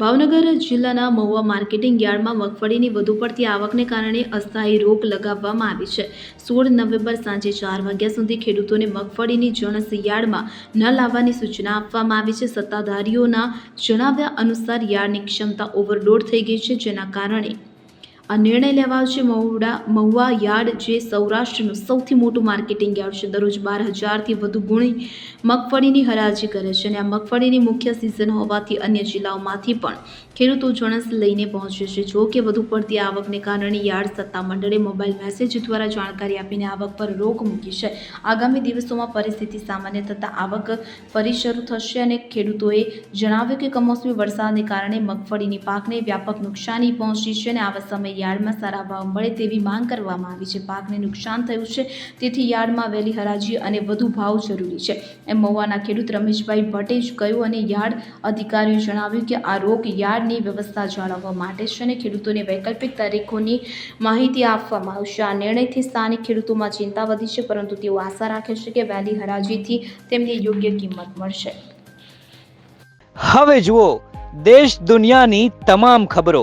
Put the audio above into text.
ભાવનગર જિલ્લાના મહુવા માર્કેટિંગ યાર્ડમાં મગફળીની વધુ પડતી આવકને કારણે અસ્થાયી રોક લગાવવામાં આવી છે. સોળ નવેમ્બર સાંજે ચાર વાગ્યા સુધી ખેડૂતોને મગફળીની જણસ યાર્ડમાં ન લાવવાની સૂચના આપવામાં આવી છે. સત્તાધારીઓના જણાવ્યા અનુસાર યાર્ડની ક્ષમતા ઓવરલોડ થઈ ગઈ છે, જેના કારણે આ નિર્ણય લેવાયો છે મહુડા મહુવા યાર્ડ, જે સૌરાષ્ટ્રનું સૌથી મોટું માર્કેટિંગ યાર્ડ છે. દરરોજ બાર હજારથી વધુ ગુણી મગફળીની હરાજી કરે છે અને આ મગફળીની મુખ્ય સિઝન હોવાથી અન્ય જિલ્લાઓમાંથી પણ ખેડૂતો જણસ લઈને પહોંચે છે. જો કે વધુ પડતી આવકને કારણે યાર્ડ સત્તા મંડળે મોબાઈલ મેસેજ દ્વારા જાણકારી આપીને આવક પર રોક મૂકી છે. આગામી દિવસોમાં પરિસ્થિતિ સામાન્ય થતાં આવક ફરી શરૂ થશે અને ખેડૂતોએ જણાવ્યું કે કમોસમી વરસાદને કારણે મગફળીની પાકને વ્યાપક નુકસાની પહોંચી છે અને આવા સમયે યાર્ડમાં સારા ભાવ મળે તેવી માંગ કરવામાં આવી છે. પાકને નુકસાન થયું છે, તેથી યાર્ડમાં વહેલી હરાજી અને વધુ ભાવ જરૂરી છે. એમ મહુવાના ખેડૂત રમેશભાઈ ભટ્ટે જ કહ્યું અને યાર્ડ અધિકારીઓએ જણાવ્યું કે આ રોગ યાર્ડની વ્યવસ્થા જાળવવા માટે છે અને ખેડૂતોને વૈકલ્પિક તારીખોની માહિતી આપવામાં આવશે. આ નિર્ણયથી સ્થાનિક ખેડૂતોમાં ચિંતા વધી છે, પરંતુ તેઓ આશા રાખે છે કે વહેલી હરાજીથી તેમને યોગ્ય કિંમત મળશે. હવે જુઓ, દેશ દુનિયાની તમામ ખબરો.